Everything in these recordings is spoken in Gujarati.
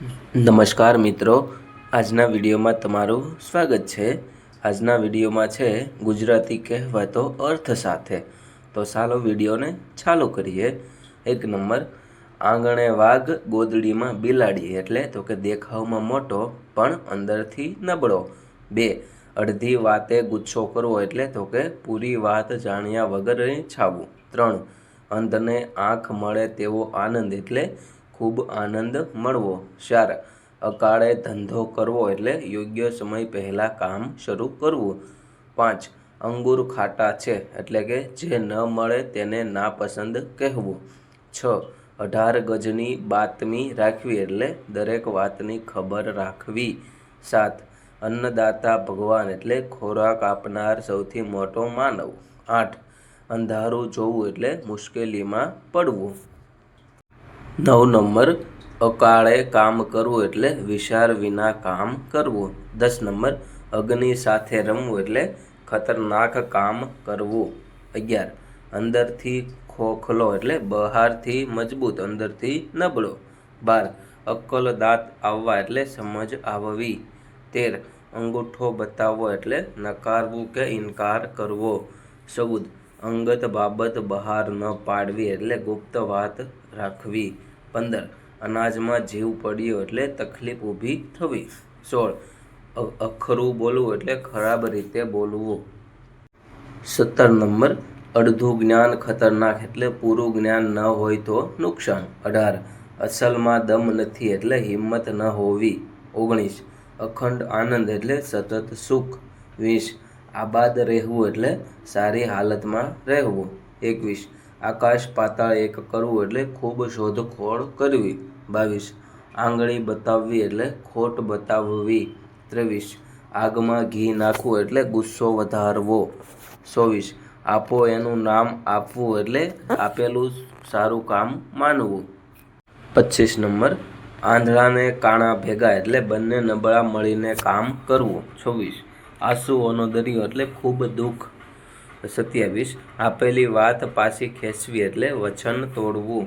નમસ્કાર મિત્રો, આજના વિડીયોમાં તમારું સ્વાગત છે. આજના વિડીયોમાં છે ગુજરાતી કહેવતો અર્થ સાથે. તો ચાલો વિડીયોને ચાલુ કરીએ. એક નંબર, આંગણે વાઘ ગોદડીમાં બિલાડી એટલે તો કે દેખાવમાં મોટો પણ અંદરથી નબળો. બે, અડધી વાતે ગુચ્છો કરવો એટલે તો કે પૂરી વાત જાણ્યા વગર છાવું. ત્રણ અંધને આંખ મળે તેવો આનંદ એટલે ખૂબ આનંદ મળવો. ચાર અકાળે ધંધો કરવો એટલે યોગ્ય સમય પહેલાં કામ શરૂ કરવું. પાંચ, અંગૂર ખાટા છે એટલે કે જે ન મળે તેને નાપસંદ કહેવું. છ, અઢાર ગજની બાતમી રાખવી એટલે દરેક વાતની ખબર રાખવી. સાત, અન્નદાતા ભગવાન એટલે ખોરાક આપનાર સૌથી મોટો માનવ. આઠ, અંધારું જોવું એટલે મુશ્કેલીમાં પડવું. નવ નંબર, અકાળે કામ કરવું એટલે વિચાર વિના કામ કરવું. દસ નંબર, અગ્નિ સાથે રમવું એટલે ખતરનાક કામ કરવું. અગિયાર, અંદરથી ખોખલો એટલે બહારથી મજબૂત, અંદરથી નબળો. બાર, અક્કલ દાંત આવવા એટલે સમજ આવવી. તેર, અંગૂઠો બતાવવો એટલે નકારવું કે ઇનકાર કરવો. ચૌદ, અંગત બાબત બહાર ન પાડવી એટલે ગુપ્ત વાત રાખવી. પંદર. અનાજમાં જીવ પડ્યો એટલે તકલીફ ઊભી થવી. સોળ. અખરું બોલવું એટલે ખરાબ રીતે બોલવું. સત્તર નંબર. અડધું જ્ઞાન ખતરનાક એટલે પૂરું જ્ઞાન ન હોય તો નુકસાન. અઢાર. અસલમાં દમ નથી એટલે હિંમત ન હોવી. ઓગણીસ. અખંડ આનંદ એટલે સતત સુખ. વીસ. આબાદ રહેવું એટલે સારી હાલતમાં રહેવું. એકવીસ. આકાશ પાતાળ એક કરવું એટલે ખૂબ શોધખોળ કરવી. બાવીસ. આંગળી બતાવવી એટલે ખોટ બતાવવી. ત્રેવીસ. આગમાં ઘી નાખવું એટલે ગુસ્સો વધારવો. ચોવીસ. આપો એનું નામ આપવું એટલે આપેલું સારું કામ માનવું. પચીસ નંબર. આંધળાને કાણા ભેગા એટલે બંને નબળા મળીને કામ કરવું. છવ્વીસ આંસુઓનો દરિયો એટલે ખૂબ દુઃખ. સત્યાવીસ. આપેલી વાત પાછી ખેંચવી એટલે વચન તોડવું.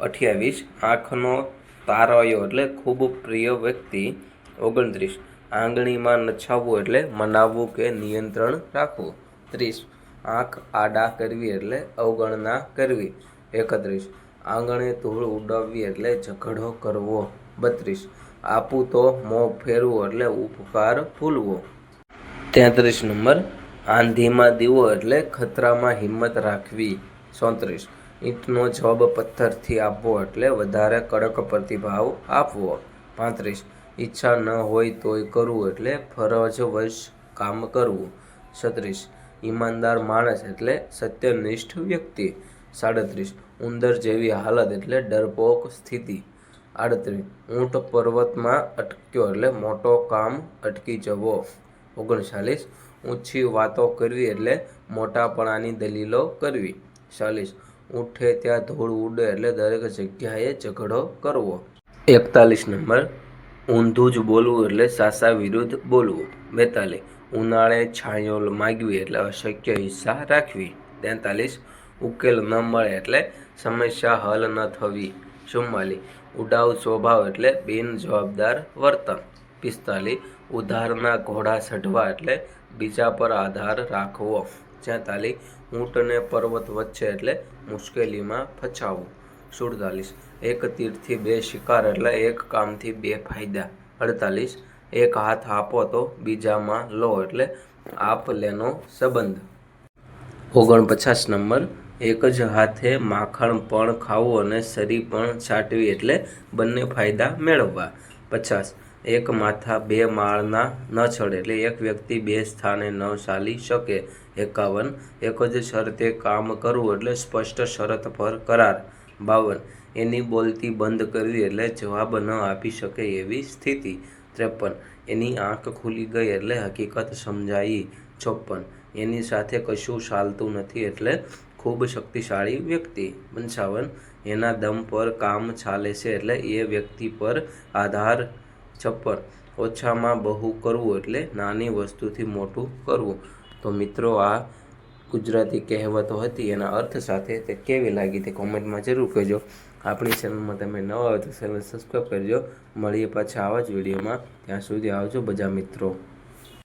અઠ્યાવીસ. આંખનો તારયો એટલે ખૂબ પ્રિય વ્યક્તિ. ઓગણત્રીસ. આંગળીમાં નછાવવું એટલે મનાવવું કે નિયંત્રણ રાખવું. ત્રીસ. આંખ આડા કરવી એટલે અવગણના કરવી. એકત્રીસ. આંગણે ધૂળ ઉડાવવી એટલે ઝઘડો કરવો. બત્રીસ. આપું તો મોં ફેરવું એટલે ઉપકાર ભૂલવો. તેત્રીસ નંબર. આંધીમાં દીવો એટલે ખતરામાં હિંમત રાખવી. ચોત્રીસ ઈંટનો જવાબ પથ્થરથી આપવો એટલે વધારે કડક પ્રતિભાવ આપવો. પાંત્રીસ. ઈચ્છા ન હોય તોય કરવું એટલે ફરજવશ કામ કરવું. છત્રીસ. ઈમાનદાર માણસ એટલે સત્યનિષ્ઠ વ્યક્તિ. સાડત્રીસ. ઉંદર જેવી હાલત એટલે ડરપોક સ્થિતિ. આડત્રીસ. ઊંટ પર્વતમાં અટક્યો એટલે મોટો કામ અટકી જવો. ઓગણચાલીસ ઊંચી વાતો કરવી એટલે મોટાપણાની દલીલો કરવી. ચાલીસ ઉઠે ત્યાં ધૂળ ઉડે એટલે દરેક જગ્યાએ ઝઘડો કરવો. એકતાલીસ નંબર ઊંધું જ બોલવું એટલે સાસા વિરુદ્ધ બોલવું. બેતાલીસ ઉનાળે છાંયો માગવી એટલે અશક્ય હિસ્સા રાખવી. તેતાલીસ ઉકેલ ન મળે એટલે સમસ્યા હલ ન થવી. ચુમ્માલીસ ઉડાવ સ્વભાવ એટલે બિનજવાબદાર વર્તન. પિસ્તાલીસ ઉધારના ઘોડા ચઢવા એટલે બીજા પર આધાર રાખવો. છેતાલીસ ઊંટ અને પર્વત વચ્ચે એટલે મુશ્કેલીમાં ફસાવું. સુડતાલીસ, એક તીરથી બે શિકાર એટલે એક કામથી બે ફાયદા. અડતાલીસ, એક હાથ આપો તો બીજામાં લો એટલે આપ લેનો સંબંધ. ઓગણપચાસ નંબર, એક જ હાથે માખણ પણ ખાવું અને સરી પણ છાંટવી એટલે બંને ફાયદા મેળવવા. પચાસ એક માથા બે માળના ન ચડે એટલે એક વ્યક્તિ બે સ્થાને ન ચાલી શકે. એકાવન. એક જ શરતે કામ કરવું એટલે સ્પષ્ટ શરત પર કરાર. બાવન. એની બોલતી બંધ કરવી એટલે જવાબ ન આપી શકે એવી સ્થિતિ. ત્રેપન. એની આંખ ખુલી ગઈ એટલે હકીકત સમજાઈ. ચોપન. એની સાથે કશું ચાલતું નથી એટલે ખૂબ શક્તિશાળી વ્યક્તિ. પંચાવન. એના દમ પર કામ ચાલે છે એટલે એ વ્યક્તિ પર આધાર છપ્પન ઓછામાં બહુ કરવું એટલે નાની વસ્તુથી મોટું કરવું. તો મિત્રો, આ ગુજરાતી કહેવતો હતી, એના અર્થ સાથે તે કેવી લાગી તે કોમેન્ટમાં જરૂર કહેજો. આપણી ચેનલમાં તમે નવા હોય તો ચેનલ સબસ્ક્રાઈબ કરજો. મળીએ પાછા આવા જ વિડીયોમાં. ત્યાં સુધી આવજો બધા મિત્રો.